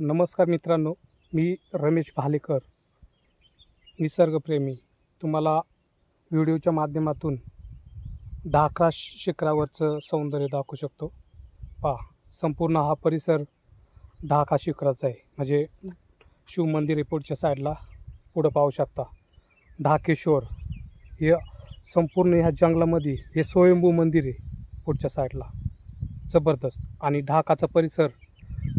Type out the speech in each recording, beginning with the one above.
नमस्कार मित्रांनो मी रमेश भालेकर निसर्गप्रेमी. तुम्हाला व्हिडिओच्या माध्यमातून ढाकरा शिखरावरचं सौंदर्य दाखवू शकतो. पहा संपूर्ण हा परिसर ढाका शिखराचा आहे. म्हणजे शिवमंदिर आहे पुढच्या साईडला पुढं पाहू शकता. ढाकेश्वर हे संपूर्ण ह्या जंगलामध्ये हे स्वयंभू मंदिर आहे पुढच्या साईडला. जबरदस्त. आणि ढाकाचा परिसर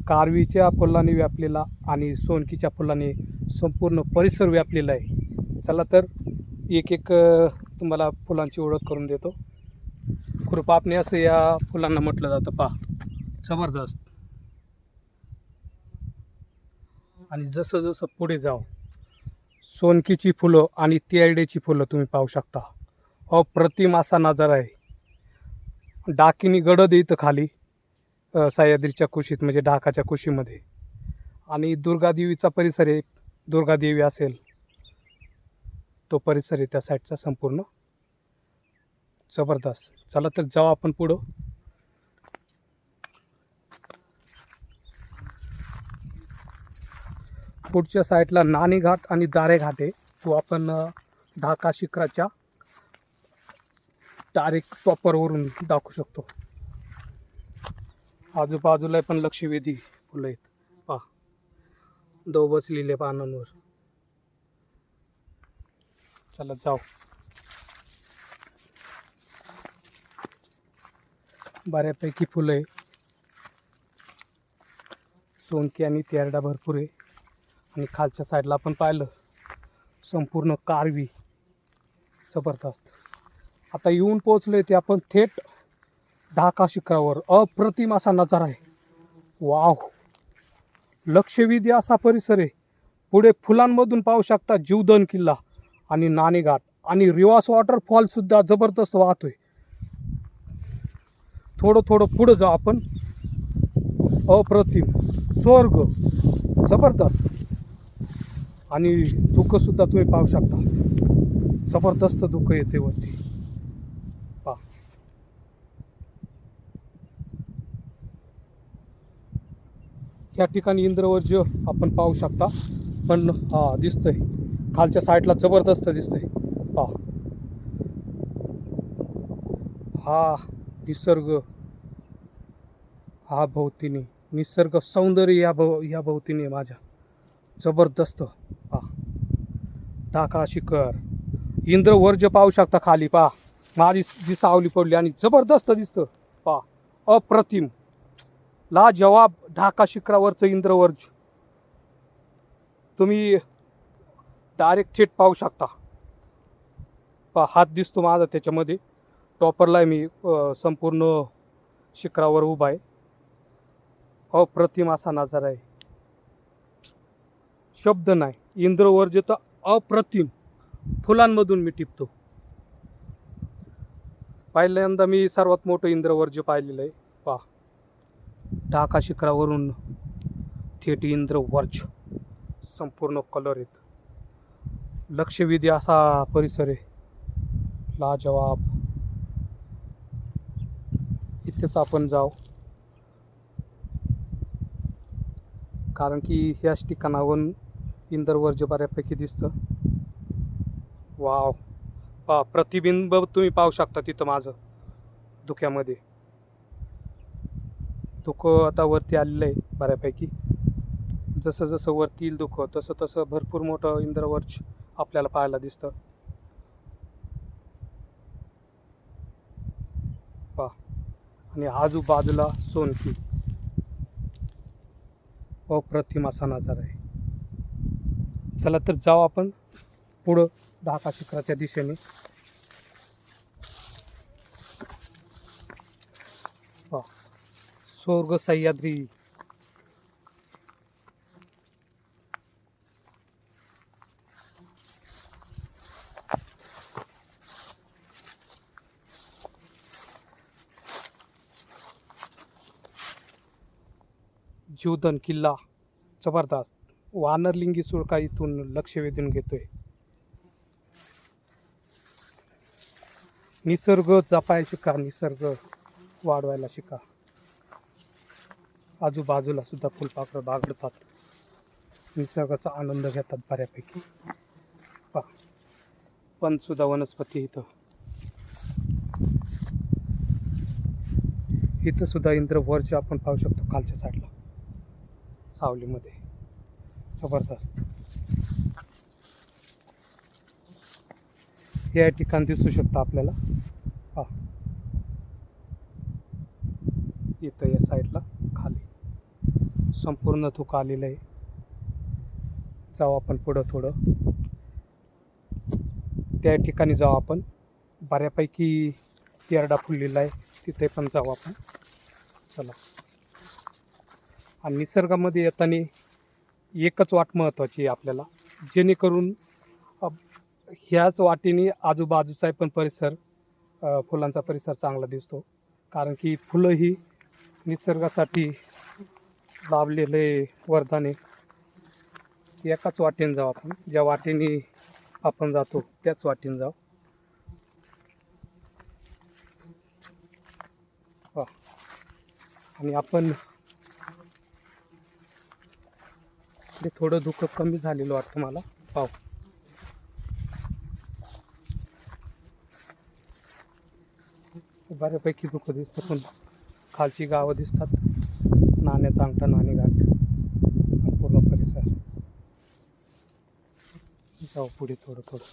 कारवीच्या फुलांनी व्यापलेला आणि सोनकीच्या फुलांनी संपूर्ण परिसर व्यापलेला आहे. चला तर एक एक तुम्हाला फुलांची ओळख करून देतो. खुरपापणे असं या फुलांना म्हटलं जातं. पहा. जबरदस्त. आणि जसं जसं पुढे जाऊ सोनकीची फुलं आणि तेरडेची फुलं तुम्ही पाहू शकता. अप्रतिम असा नजारा आहे. डाकिनी गडद येतं खाली. सह्याद्रीच्या कुशीत म्हणजे ढाकाच्या कुशीमध्ये. आणि दुर्गादेवीचा परिसर आहे दुर्गादेवी असेल तो परिसर आहे त्या साईडचा संपूर्ण. जबरदस्त. चला तर जाऊ आपण पुढं. पुढच्या साईडला नाणी घाट आणि दारे घाट आहे. तो आपण ढाका शिखराच्या डायरेक्ट टॉपरवरून दाखवू शकतो. आजूबाजूला पण लक्षवेधी फुलं आहेत. पा दो बसलेले पानांवर. चला जाऊ. बऱ्यापैकी फुलं आहे सोनकी आणि तेरडा भरपूर आहे. आणि खालच्या साईडला आपण पाहिलं संपूर्ण कारवी जबरदस्त. आता येऊन पोचलोय ते आपण थेट ढाका शिखरावर अप्रतिम असा नजारा आहे. वाव. लक्षवेधी असा परिसर आहे. पुढे फुलांमधून पाहू शकता जीवदन किल्ला आणि नाणेघाट आणि रिवास वॉटरफॉलसुद्धा जबरदस्त वाहतोय. थोडं थोडं पुढं जाऊ आपण. अप्रतिम. स्वर्ग. जबरदस्त. आणि दुःखसुद्धा तुम्ही पाहू शकता. जबरदस्त धुकं येते वरती. या ठिकाणी इंद्रवर्ज आपण पाहू शकता. पण हा दिसतंय. खालच्या साईडला जबरदस्त दिसतंय. पहा. हा निसर्ग. हा भोवतीने. निसर्ग सौंदर्य या भव या भोवतीने माझ्या. जबरदस्त. पा टाका शिखर. इंद्रवर्ज पाहू शकता खाली. पहा. माझी जी सावली पडली आणि जबरदस्त दिसतं. पा अप्रतिम. ला जवाब ढाका शिखरावरचं इंद्रवर्ज. तुम्ही डायरेक्ट थेट पाहू शकता. पा हात दिसतो माझा त्याच्यामध्ये. टॉपरला आहे मी संपूर्ण शिखरावर उभा आहे. अप्रतिम असा नजारा आहे. शब्द नाही. इंद्रवर्ज तर अप्रतिम. फुलांमधून मी टिपतो. पहिल्यांदा मी सर्वात मोठं इंद्रवर्ज पाहिलेलं आहे. ढाका शिखरावरून थेट इंद्रवर्ज संपूर्ण कलर आहेत लक्षवेधी असा परिसर आहे. लाजवाब. इथेच आपण जाऊ. कारण की ह्याच ठिकाणावरून इंद्रवर्ज बऱ्यापैकी दिसतं. वाव. पा प्रतिबिंब तुम्ही पाहू शकता तिथं माझं धुक्यामध्ये धुकं आता वरती आलेलं आहे बऱ्यापैकी. जसं जसं वरती येईल धुकं तसं तसं भरपूर मोठं इंद्रवर्ष आपल्याला पाहायला दिसतं. पा आणि आजूबाजूला सोनकी अप्रतिम असा नजारा आहे. चला तर जाऊ आपण पुढं ढाका शिखराच्या दिशेने. स्वर्ग सह्याद्री. जोधन किल्ला जबरदस्त. वानरलिंगी सुळका इथून लक्ष वेधून घेतोय. निसर्ग जपायला शिका निसर्ग वाढवायला शिका. आजूबाजूला सुद्धा फुलपाखरं बागडतात. निसर्गाचा आनंद घेतात बऱ्यापैकी. पा पण सुद्धा वनस्पती इथं. इथं सुद्धा इंद्रवरचे आपण पाहू शकतो खालच्या साईडला सावलीमध्ये. जबरदस्त. या ठिकाण दिसू शकतं आपल्याला. पा इथं या साईडला संपूर्ण धुकं आलेलं आहे. जाऊ आपण पुढं थोडं. त्या ठिकाणी जाऊ आपण. बऱ्यापैकी तेरडा फुललेला आहे. तिथे पण जाऊ आपण. चला. आणि निसर्गामध्ये येताना एकच वाट महत्त्वाची आहे आपल्याला. जेणेकरून ह्याच वाटेने आजूबाजूचा पण परिसर फुलांचा परिसर चांगला दिसतो. कारण की फुलं ही निसर्गासाठी लाभलेले वरदान आहे एकाच वाटेने जाऊ आपण. ज्या वाटेने आपण जातो त्याच वाटेने जाऊ. आणि आपण ते थोडं दुःख कमी झालेलं वाटतं मला. पाव बऱ्यापैकी दुःख दिसतं पण खालची गावं दिसतात. नाण्याचा अंगठा नाणे घाट संपूर्ण परिसर. जाऊ पुढे थोडं थोडं.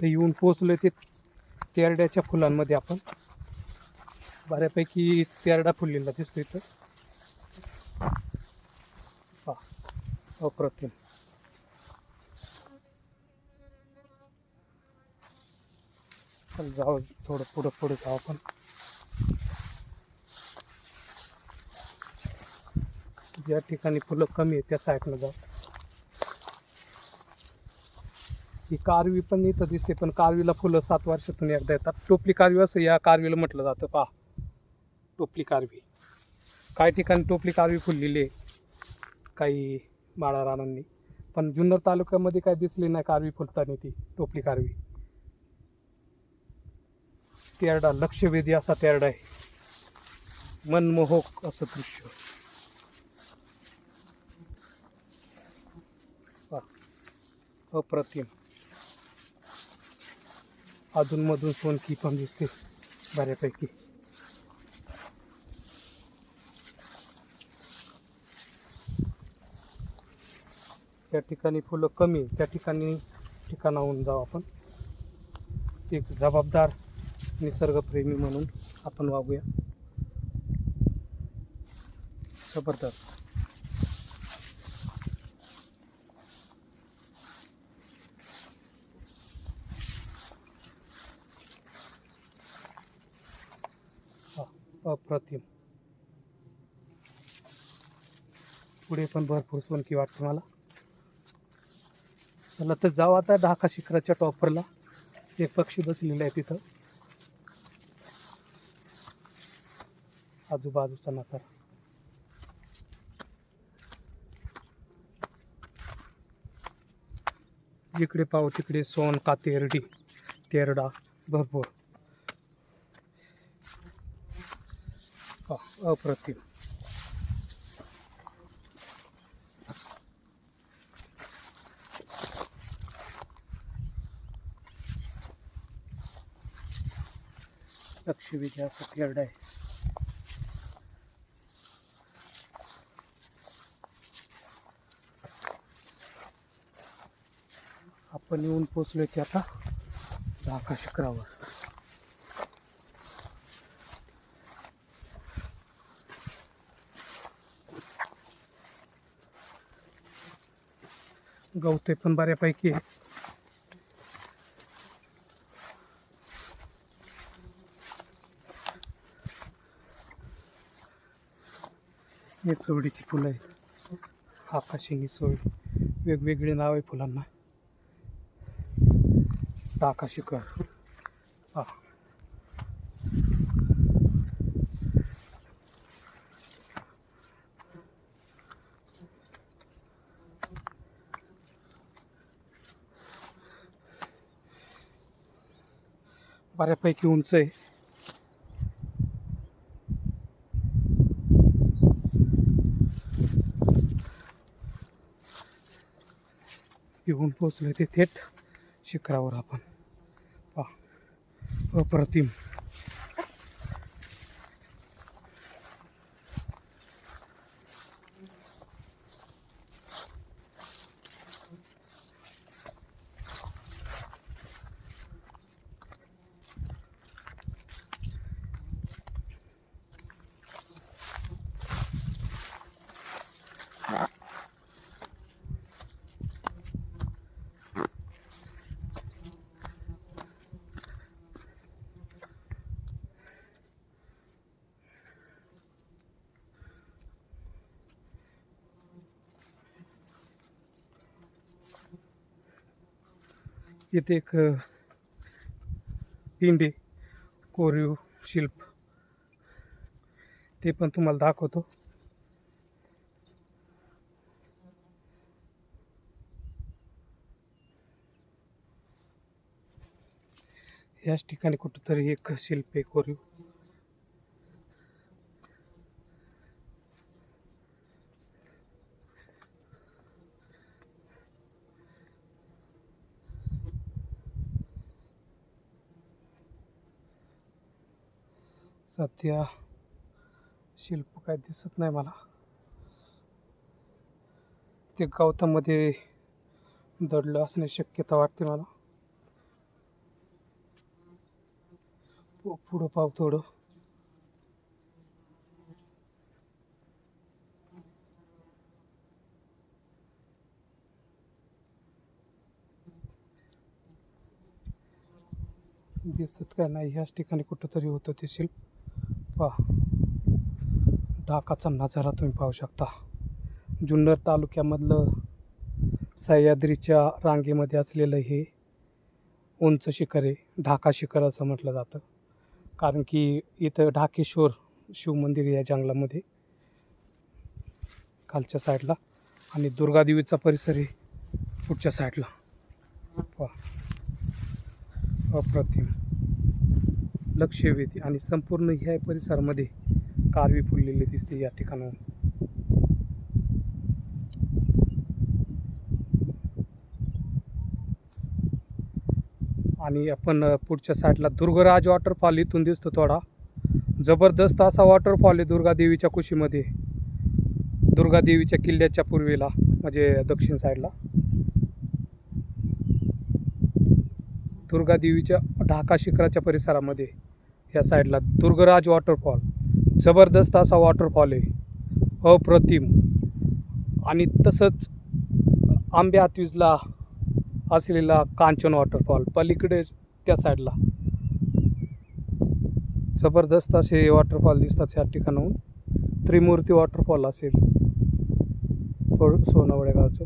ते येऊन पोचलो ते तेरड्याच्या फुलांमध्ये आपण. बऱ्यापैकी तेरडा फुललेला दिसतो इथं. अप्रतिम. चल जाऊ थोडं पुढं पुढं जाऊ आपण. ज्या ठिकाणी फुलं कमी आहे त्या साईडला जाऊ. ही कारवी पण इथं दिसते पण कारवीला फुलं सात वर्षातून एकदा येतात. टोपली कारवी असं या कारवीला म्हटलं जातं पहा. टोपली कारवी. काही ठिकाणी टोपली कारवी फुललेली आहे. काही बाळा रानांनी पण जुन्नर तालुक्यामध्ये काय दिसली नाही कारवी फुलतानी ती टोपली कारवी तेरडा लक्षवेधी असा तेरडा आहे. मनमोहक असं दृश्य. अप्रतिम. अधूनमधून सोनकी पण दिसते बऱ्यापैकी. ठिकाणी फुलं कमी त्या ठिकाणी ठिकाणाहून जाऊ आपण. एक जबाबदार निसर्गप्रेमी म्हणून आपण वागूया. ज़बरदस्त. अप्रतिम. पुढे पण भरपूर सोनकी वाटते मला. चला तर जाऊ आता ढाका शिखराच्या टॉपरला. एक पक्षी बसलेला आहे तिथं. आजूबाजूचा नजारा. जिकडे पाहू तिकडे सोन का तेरडी तेरडा भरपूर अप्रतिम. अप्रतिम लक्षवेधी असं तेरडा आहे आपण येऊन पोचलो ते आता ढाका शिखरावर गवते पण बऱ्यापैकी हे सोडीची फुलं आहेत. आकाशिनी सोडी. वेगवेगळी नाव आहे फुलांना. टाकाशिकर कर. बऱ्यापैकी उंच आहे. येऊन पोचलो ते थेट शिखरावर आपण. पहा. अप्रतिम. इथे एक पिंडे कोरीव शिल्प. ते पण तुम्हाला दाखवतो. याच ठिकाणी कुठंतरी एक शिल्प आहे कोरीव. सध्या शिल्प काय दिसत नाही मला. ते गवतामध्ये दडलं असण्याची शक्यता वाटते मला. पुढं पाव थोडं. दिसत काय नाही ह्याच ठिकाणी कुठंतरी होतं ते शिल्प. पहा. ढाकाचा नजारा तुम्ही पाहू शकता. जुन्नर तालुक्यामधलं सह्याद्रीच्या रांगेमध्ये असलेलं हे उंच शिखर आहे. ढाका शिखर असं म्हटलं जातं. कारण की इथं ढाकेश्वर शिवमंदिर या जंगलामध्ये. खालच्या साईडला. आणि दुर्गादेवीचा परिसर आहे पुढच्या साईडला. पहा. लक्ष लक्षवेधी आणि संपूर्ण ह्या परिसरामध्ये कारवी फुललेली दिसते या ठिकाणाहून. आणि आपण पुढच्या साईडला दुर्गराज वॉटरफॉल इथून दिसतो थोडा. जबरदस्त असा वॉटरफॉल आहे दुर्गादेवीच्या कुशीमध्ये. दुर्गादेवीच्या किल्ल्याच्या पूर्वेला म्हणजे दक्षिण साईडला. दुर्गादेवीच्या ढाका शिखराच्या परिसरामध्ये. या साईडला. दुर्गराज वॉटरफॉल. जबरदस्त असा वॉटरफॉल आहे. अप्रतिम. आणि तसंच आंबे हातवीजला असलेला कांचन वॉटरफॉल पलीकडे त्या साईडला. जबरदस्त असे वॉटरफॉल दिसतात या ठिकाणाहून. त्रिमूर्ती वॉटरफॉल असेल. पळ सोनवड्या गावचं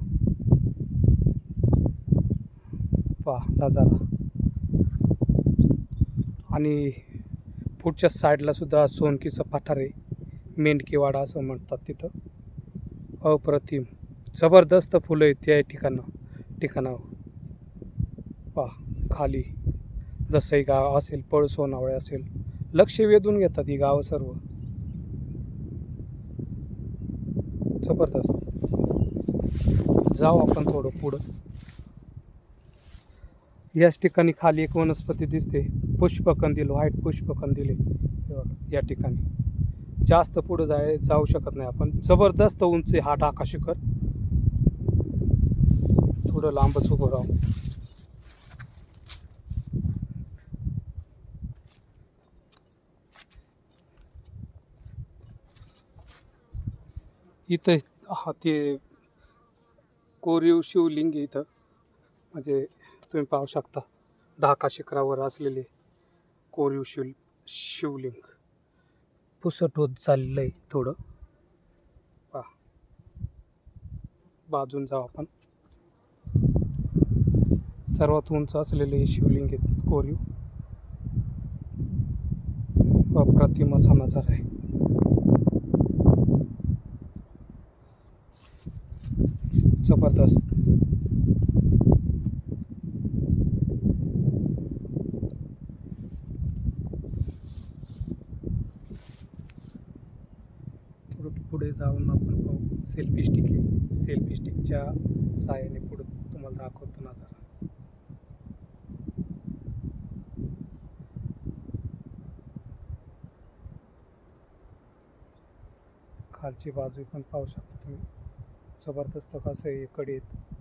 पहा नजारा. आणि पुढच्या साईडला सुद्धा सोनकीचं पठार आहे मेंढकीवाडा असं म्हणतात तिथं. अप्रतिम. जबरदस्त फुलं आहेत त्या ठिकाणं ठिकाणावर. वा खाली. जसंही गाव असेल पळ सोनावळे असेल लक्ष वेधून घेतात ही गावं सर्व. जबरदस्त. जाऊ आपण थोडं पुढं. याच ठिकाणी खाली एक वनस्पती दिसते. पुष्पकंदील व्हाईट पुष्पकंदील आहे. या ठिकाणी. जास्त पुढं जाय जाऊ शकत नाही आपण. जबरदस्त उंच आहे हा ढाका शिखर. थोडं लांबच उभं राहू. इथं हा ते कोरीव शिवलिंग इथं. म्हणजे तुम्ही पाहू शकता ढाका शिखरावर असलेले कोरीव शिव शिवलिंग. पुसट होत चाललेलं आहे थोडं. पहा. बाजून जाऊ आपण. सर्वात उंच असलेले हे शिवलिंग आहेत कोरीव. प्रतिमा समाचार आहे जबरदस्त जाऊन आपण सेल्फी स्टिक आहे. सेल्फी स्टिकच्या सहाय्याने पुढं तुम्हाला दाखवतो नजारा. खालची बाजू पण पाहू शकता तुम्ही. जबरदस्त कसं आहे कडीत.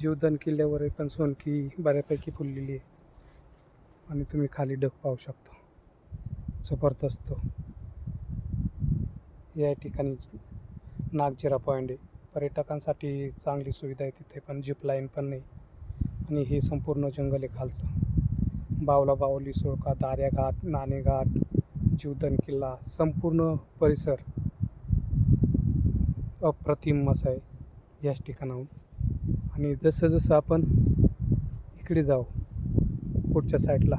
जीवदान किल्ल्यावर पण सोनकी बऱ्यापैकी फुललेली आहे. आणि तुम्ही खाली डग पाहू शकता. जबरदस्त. या ठिकाणी नागजिरा पॉईंट आहे. पर्यटकांसाठी चांगली सुविधा आहे तिथे पण जिप लाईन पण नाही. आणि हे संपूर्ण जंगल आहे खालचं. बावला बावली सुळका दार्या घाट नाणे जीवदन किल्ला संपूर्ण परिसर अप्रतिम असा आहे याच ठिकाणाहून. आणि जसं जसं आपण इकडे जाऊ पुढच्या साईडला.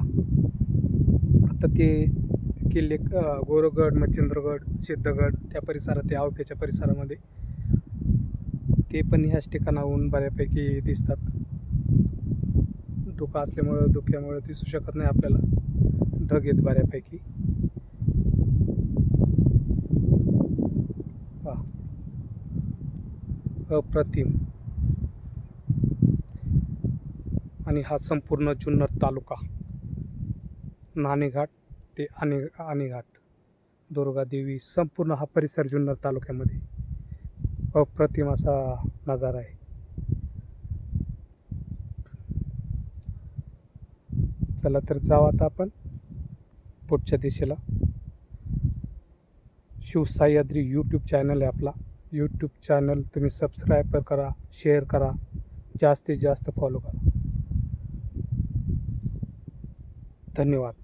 आता ते किल्ले गोरगड मच्छिंद्रगड सिद्धगड त्या परिसरात त्या आवट्याच्या परिसरामध्ये. ते पण ह्याच ठिकाणाहून बऱ्यापैकी दिसतात. धुका असल्यामुळं धुक्यामुळं दिसू शकत नाही आपल्याला. ढग येत बऱ्यापैकी. अप्रतिम. आणि हा संपूर्ण जुन्नर तालुका. नाणेघाट ते आणि आणेघाट. दुर्गादेवी संपूर्ण हा परिसर जुन्नर तालुक्यामध्ये. अप्रतिम असा नजारा आहे. चला तर जाऊ आता आपण पुढच्या दिशेला. शिवसाह्याद्री यूट्यूब चॅनल आहे आपला. यूट्यूब चॅनल तुम्ही सबस्क्राईब करा शेअर करा. जास्तीत जास्त फॉलो करा. धन्यवाद.